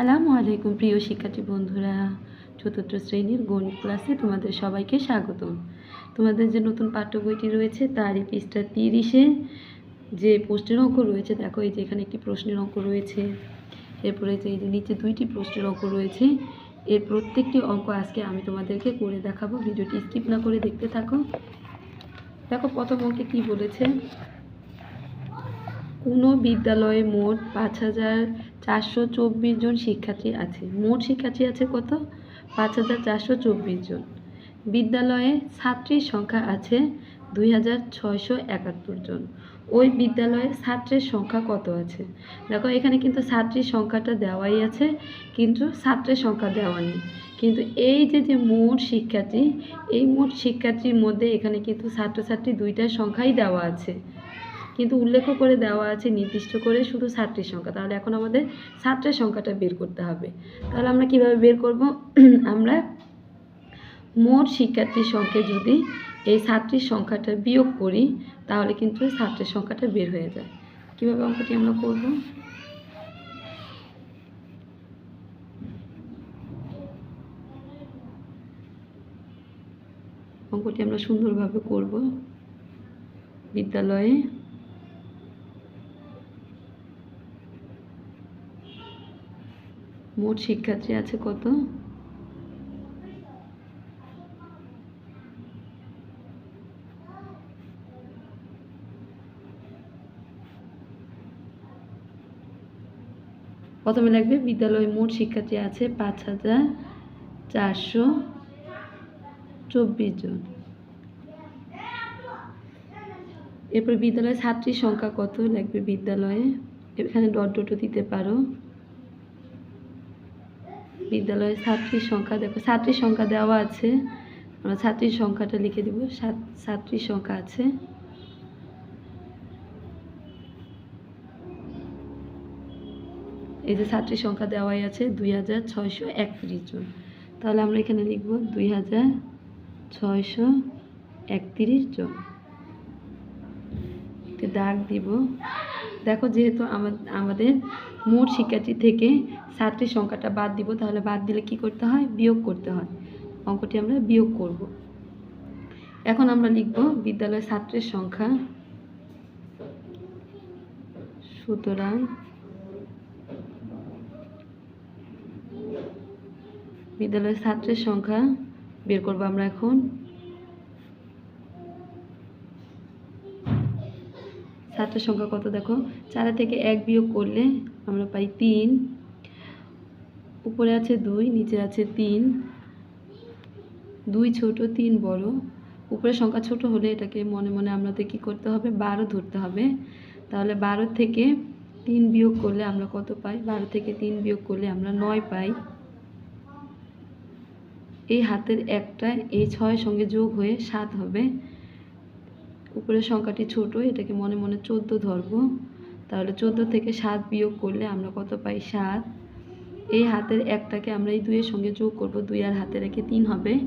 আসসালামু আলাইকুম প্রিয় শিক্ষার্থী বন্ধুরা, চতুর্থ শ্রেণির গণিত ক্লাসে তোমাদের সবাইকে স্বাগতম। তোমাদের যে নতুন পাঠ্য বইটি রয়েছে তারই পৃষ্ঠা তিরিশে যে প্রশ্নের অঙ্ক রয়েছে, দেখো এই যে এখানে একটি প্রশ্নের অঙ্ক রয়েছে, এরপরে যে এই যে নিচে দুইটি প্রশ্নের অঙ্ক রয়েছে, এর প্রত্যেকটি অঙ্ক আজকে আমি তোমাদেরকে করে দেখাবো, ভিডিওটি স্কিপ না করে দেখতে থাকো। দেখো প্রথম অঙ্কে কী বলেছে, কোনো বিদ্যালয়ে মোট পাঁচ হাজার চারশো চব্বিশ জন শিক্ষার্থী আছে। মোট শিক্ষার্থী আছে কত? পাঁচ হাজার চারশো চব্বিশ জন। বিদ্যালয়ে ছাত্রীর সংখ্যা আছে দুই হাজার ছয়শো একাত্তর জন। ওই বিদ্যালয়ে ছাত্রের সংখ্যা কত আছে? দেখো, এখানে কিন্তু ছাত্রীর সংখ্যাটা দেওয়াই আছে, কিন্তু ছাত্রের সংখ্যা দেওয়া নেই। কিন্তু এই যে যে মোট শিক্ষার্থী, এই মোট শিক্ষার্থীর মধ্যে এখানে কিন্তু ছাত্রছাত্রী দুইটার সংখ্যাই দেওয়া আছে। কিন্তু উল্লেখ করে দেওয়া আছে, নির্দিষ্ট করে শুধু ছাত্রীর সংখ্যা। তাহলে এখন আমাদের ছাত্রের সংখ্যাটা বের করতে হবে। তাহলে আমরা কীভাবে বের করব? আমরা মোট শিক্ষার্থীর সংখ্যা যদি এই ছাত্রীর সংখ্যাটা বিয়োগ করি, তাহলে কিন্তু ছাত্রের সংখ্যাটা বের হয়ে যায়। কীভাবে অঙ্কটি আমরা করব? অঙ্কটি আমরা সুন্দরভাবে করব। বিদ্যালয়ে মোট শিক্ষার্থী আছে কত? প্রথমে লাগবে বিদ্যালয়ে মোট শিক্ষার্থী আছে পাঁচ হাজার চারশো চব্বিশ জন। এরপর বিদ্যালয়ে ছাত্রীর সংখ্যা কত? লাগবে বিদ্যালয়ে। এখানে ডট ডটও দিতে পারো। বিদ্যালয়ে ছাত্রীর সংখ্যা দেখো, ছাত্রীর সংখ্যা দেওয়া আছে। আমরা ছাত্রীর সংখ্যাটা লিখে দিব ছাত্রীর সংখ্যা আছে। এই যে ছাত্রীর সংখ্যা দেওয়াই আছে দুই হাজার ছয়শো একত্রিশ জন। তাহলে আমরা এখানে লিখব দুই হাজার ছয়শো একত্রিশ জন। দাগ দিব। দেখো যেহেতু আমা- আমাদের মোট শিক্ষার্থী থেকে ছাত্রীর সংখ্যাটা বাদ দিব, তাহলে বাদ দিলে কি করতে হয়? বিয়োগ করতে হয়। অঙ্কটি আমরা বিয়োগ করব। এখন আমরা লিখব বিদ্যালয়ের ছাত্রের সংখ্যা। সুতরাং বিদ্যালয়ের ছাত্রের সংখ্যা বের করব আমরা এখন। ছাত্রের সংখ্যা কত দেখো? চারা থেকে এক বিয়োগ করলে আমরা পাই তিন। উপরে আছে দুই, নিচে আছে তিন। দুই ছোট, তিন বড়। উপরের সংখ্যা ছোট হলে এটাকে মনে মনে আমাদের কী করতে হবে? বারো ধরতে হবে। তাহলে বারো থেকে তিন বিয়োগ করলে আমরা কত পাই? বারো থেকে তিন বিয়োগ করলে আমরা নয় পাই। এই হাতের একটা এই ছয়ের সঙ্গে যোগ হয়ে সাত হবে। উপরের সংখ্যাটি ছোট, এটাকে মনে মনে চোদ্দ ধরবো। তাহলে চোদ্দ থেকে সাত বিয়োগ করলে আমরা কত পাই? সাত। এই হাতের একটাকে আমরা এই দুইয়ের সঙ্গে যোগ করব, দুই আর হাতে রেখে তিন হবে।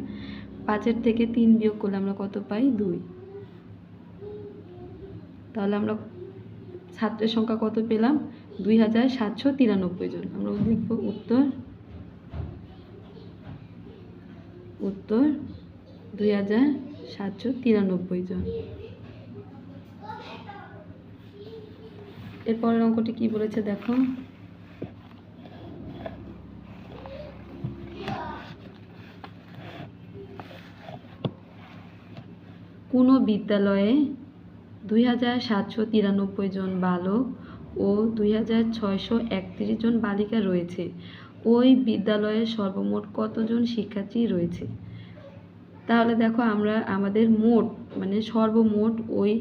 পাঁচের থেকে তিন বিয়োগ করলে আমরা কত পাই? দুই। তাহলে আমরা ছাত্রের সংখ্যা কত পেলাম? দুই হাজার সাতশো তিরানব্বই জন। আমরা লিখব উত্তর। উত্তর, দুই হাজার সাতশো তিরানব্বই জন। এরপরের অঙ্কটি কি বলেছে দেখো? কোনো বিদ্যালয়ে দুই হাজার সাতশো তিরানব্বই জন বালক ও দুই হাজার ছয়শো একত্রিশ জন বালিকা রয়েছে? ওই বিদ্যালয়ে সর্বমোট কতজন শিক্ষার্থী রয়েছে? তাহলে দেখো আমরা, আমাদের মোট মানে সর্বমোট ওই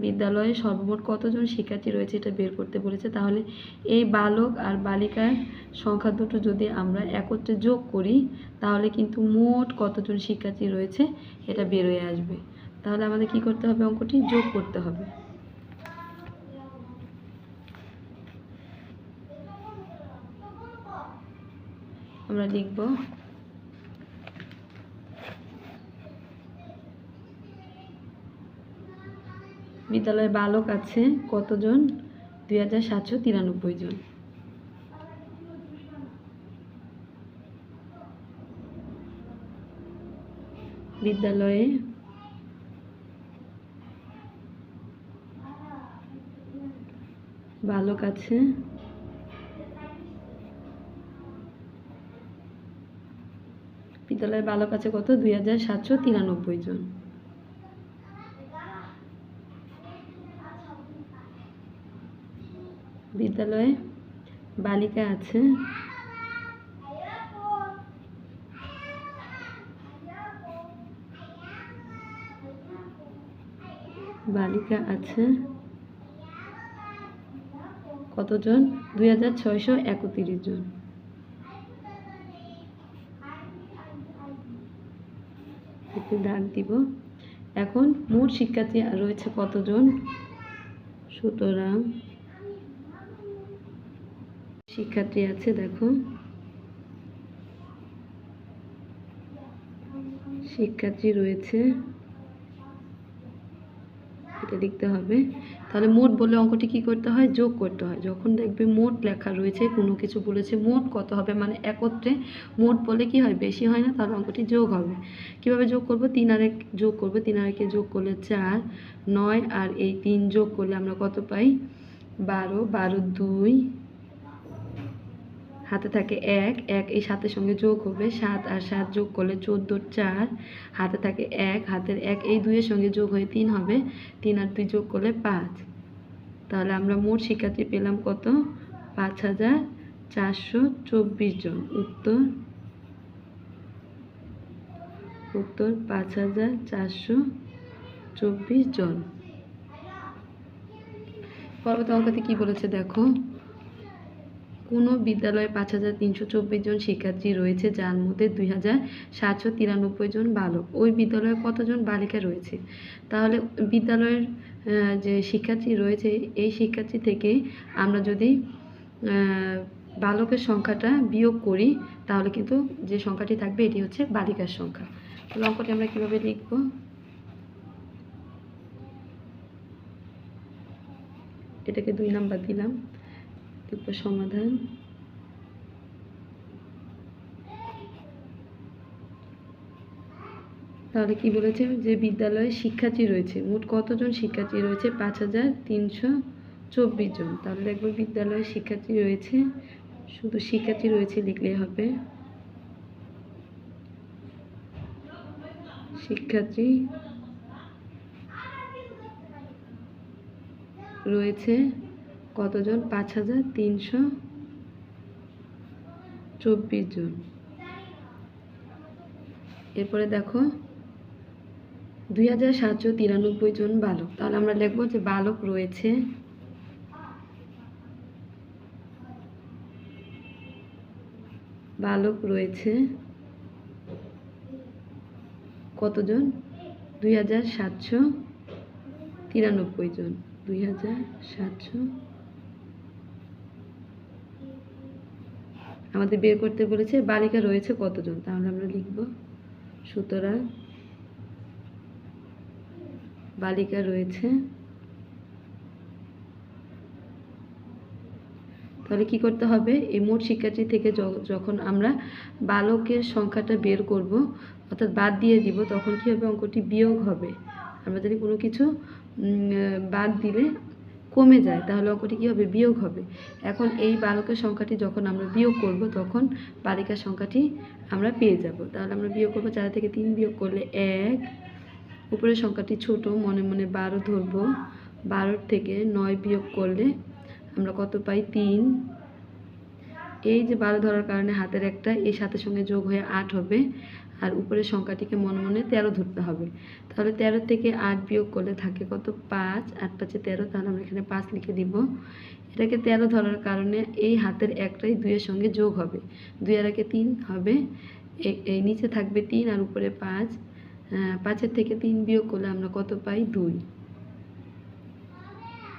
বিদ্যালয়ে সর্বমোট কতজন শিক্ষার্থী রয়েছে এটা বের করতে বলেছে। তাহলে এই বালক আর বালিকার সংখ্যা দুটো যদি আমরা একত্রে যোগ করি, তাহলে কিন্তু মোট কতজন শিক্ষার্থী রয়েছে এটা বের হয়ে আসবে। তাহলে আমাদের কি করতে হবে অঙ্কটি? যোগ করতে হবে। আমরা লিখব বিদ্যালয়ে বালক আছে কতজন? দুই হাজার সাতশো তিরানব্বই জন। বিদ্যালয়ে বালক আছে বিদ্যালয়ে বালক আছে কত? দুই হাজার সাতশো তিরানব্বই জন। বিদ্যালয়ে বালিকা আছে। বালিকা আছে। কতজন? দুই হাজার ছয়শো একত্রিশ জন। একটু দাগ দিব। এখন মোট শিক্ষার্থী রয়েছে কতজন? সুতরাং শিক্ষার্থী আছে, দেখো। শিক্ষার্থী রয়েছে। এটা লিখতে হবে। তাহলে মোট বলে অঙ্কটি কি করতে হয়? যোগ করতে হয়। যখন দেখবে মোট লেখা রয়েছে, কোনো কিছু বলেছে, মোট কত হবে? মানে একত্রে মোট বলে কি হয়? বেশি হয় না তাহলে অঙ্কটি যোগ হবে। কীভাবে যোগ করব? তিন আর এক যোগ করব। তিন আর একে যোগ করলে চার, নয় আর এই তিন যোগ করলে আমরা কত পাই? বারো। বারো দুই হাতে থাকে এক এক এই সাতের সঙ্গে যোগ হবে সাত আর সাত যোগ করলে চোদ্দ চার। হাতে থাকে এক, হাতের এক এই দুইয়ের সঙ্গে যোগ হয়ে তিন হবে। তিন আর দুই যোগ করলে পাঁচ। তাহলে আমরা মোট শিক্ষার্থী পেলাম কত? পাঁচ হাজার চারশো চব্বিশ জন। উত্তর? উত্তর, পাঁচ হাজার চারশো চব্বিশ জন। পরবর্তী অঙ্কতে কি বলেছে দেখো? কোনো বিদ্যালয়ে পাঁচ হাজার তিনশো চব্বিশ জন শিক্ষার্থী রয়েছে, যার মধ্যে দুই হাজার সাতশো তিরানব্বই জন বালক। ওই বিদ্যালয়ে কতজন বালিকা রয়েছে? তাহলে বিদ্যালয়ের যে শিক্ষার্থী রয়েছে, এই শিক্ষার্থী থেকে আমরা যদি বালকের সংখ্যাটা বিয়োগ করি, তাহলে কিন্তু যে সংখ্যাটি থাকবে, এটি হচ্ছে বালিকার সংখ্যা। অঙ্কটি আমরা কীভাবে লিখব? এটাকে দুই নাম্বার দিলাম। তারপর সমাধান। তাহলে কি বলেছে? যে বিদ্যালয়ে শিক্ষার্থী রয়েছে। মোট কতজন শিক্ষার্থী রয়েছে? পাঁচ হাজার তিনশো চব্বিশ জন। তাহলে দেখব বিদ্যালয়ে শিক্ষার্থী রয়েছে। শুধু শিক্ষার্থী রয়েছে লিখলেই হবে। শিক্ষার্থী রয়েছে। কতজন? পাঁচ হাজার তিনশো চব্বিশ জন। এরপরে দেখো, দুই হাজার সাতশো তিরানব্বই জন বালক। তাহলে আমরা লিখব যে বালক রয়েছে বালক রয়েছে কতজন? দুই হাজার সাতশো তিরানব্বই জন। দুই হাজার সাতশো আমাদের বের করতে বলেছে, বালিকা রয়েছে কতজন? তাহলে আমরা লিখব সুতরাং বালিকা রয়েছে। তাহলে কি করতে হবে? এই মোট শিক্ষার্থী থেকে যখন আমরা বালকের সংখ্যাটা বের করব, অর্থাৎ বাদ দিয়ে দিব, তখন কি হবে? অঙ্কটি বিয়োগ হবে। আমরা যদি কোনো কিছু বাদ দিলে কমে যায়, তাহলে অঙ্কটি কী হবে বিয়োগ হবে? এখন এই বালকের সংখ্যাটি যখন আমরা বিয়োগ করব, তখন বালিকার সংখ্যাটি আমরা পেয়ে যাব। তাহলে আমরা বিয়োগ করব চার থেকে তিন, বিয়োগ করলে এক। উপরের সংখ্যাটি ছোট, মনে মনে বারো ধরবো। বারোর থেকে নয় বিয়োগ করলে আমরা কত পাই? তিন। এই যে বারো ধরার কারণে হাতের একটা এই সাথের সঙ্গে যোগ হয়ে আট হবে। আর উপরের সংখ্যাটিকে মনে মনে তেরো ধরতে হবে। তাহলে তেরো থেকে আট বিয়োগ করলে থাকে কত? পাঁচ। আট পাঁচে তেরো, তাহলে আমরা এখানে পাঁচ লিখে দিব। এটাকে তেরো ধরার কারণে এই হাতের একটাই দুইয়ের সঙ্গে যোগ হবে। দুই আর একে তিন হবে। এই নিচে থাকবে তিন আর উপরে পাঁচ। পাঁচের থেকে তিন বিয়োগ করলে আমরা কত পাই? দুই।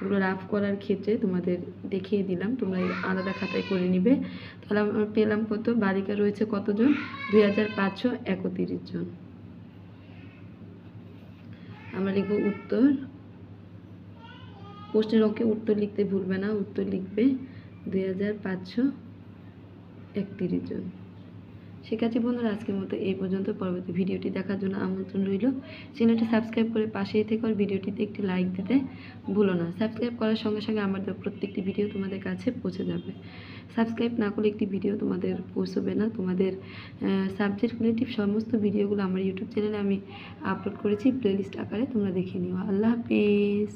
এগুলো রাফ করার ক্ষেত্রে তোমাদের দেখিয়ে দিলাম, তোমরা আলাদা খাতায় করে নিবে। তাহলে আমরা পেলাম কত? বালিকা রয়েছে কতজন? দুই হাজার পাঁচশো একত্রিশ জন। আমরা লিখব উত্তর। প্রশ্নের অঙ্কে উত্তর লিখতে ভুলবে না, উত্তর লিখবে দুই হাজার পাঁচশো একত্রিশ জন। শিক্ষার্থী বন্ধুরা, আজকের মতো এই পর্যন্ত। পরবর্তী ভিডিওটি দেখার জন্য আমন্ত্রণ রইল। চ্যানেলটি সাবস্ক্রাইব করে পাশেই থেকে আর ভিডিওটিতে একটি লাইক দিতে ভুলো না। সাবস্ক্রাইব করার সঙ্গে সঙ্গে আমার প্রত্যেকটি ভিডিও তোমাদের কাছে পৌঁছে যাবে। সাবস্ক্রাইব না করলে একটি ভিডিও তোমাদের পৌঁছবে না। তোমাদের সাবজেক্ট রিলেটিভ সমস্ত ভিডিওগুলো আমার ইউটিউব চ্যানেলে আমি আপলোড করেছি প্লেলিস্ট আকারে তোমরা দেখে নিও। আল্লাহ হাফিজ।